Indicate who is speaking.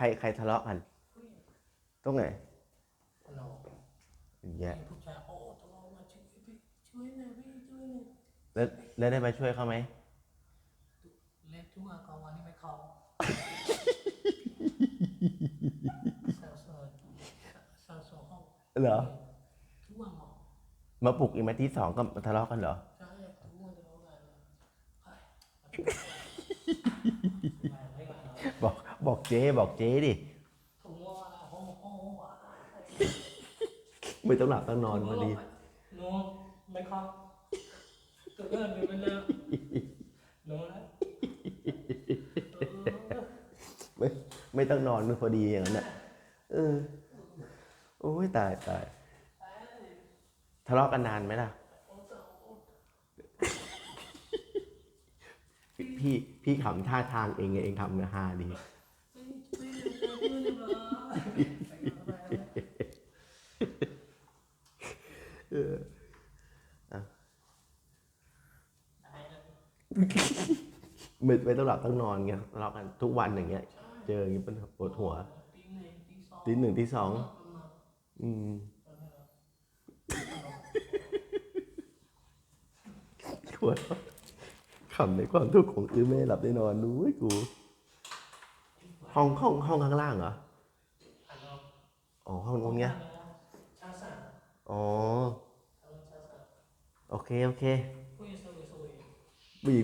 Speaker 1: ใครใครทะเลาะกัน ตรงไหน
Speaker 2: ทะเลาะ
Speaker 1: อย่างเงี้ย
Speaker 2: ผู้ชายโอ้ทะเลาะมาช่วยพี่ช่วยหน่อยพี่ช่วยหน่อย
Speaker 1: แล้วแล้วได้มาช่วยเขาไหม
Speaker 2: เล็กทุกวันก็วันนี้ไม่เข้าสาวสวยสาวสวยห้อง
Speaker 1: เหรอ
Speaker 2: ทุกวันหมอ
Speaker 1: มาปลุกอีกมาที่สองก็ทะเลาะกันเหรอ
Speaker 2: ใช่ทุกวันทะเลาะกันเฮ้ยไม่ไม่ไม่
Speaker 1: บอกเจ๊บอกเจ๊ดิไม่ต้องหลับต้องนอนมาดี
Speaker 2: นอนไม่เข้าตัวเอิญอยู่ไม่เลิกนอนแล้ว
Speaker 1: ไม่ไม่ต้องนอนพอดีอย่างนั้นน่ะเออโอ้ยตายตายทะเลาะกันนานไหมล่ะ พี่พี่ขำท่าทางเองไงเองทำเงือฮาดี เออไม่ไม่ต้องหลับต้องนอนไงทะเลาะกันทุกวันอย่างเงี้ย เจออย่างงี้เป็นปวดหัว
Speaker 2: ตีหนึ่งตีสอง
Speaker 1: อืมขวดขำในความทุกข์ของอือไม่ได้หลับได้นอนดูไอ้กู ห้องห้องห้องข้างล่างเหรอ
Speaker 2: อ๋
Speaker 1: อห้องตรงเนี้ย
Speaker 2: ชาสัน
Speaker 1: อ๋อ
Speaker 2: ชาสัน
Speaker 1: โอเค โอเค
Speaker 2: ผู้ห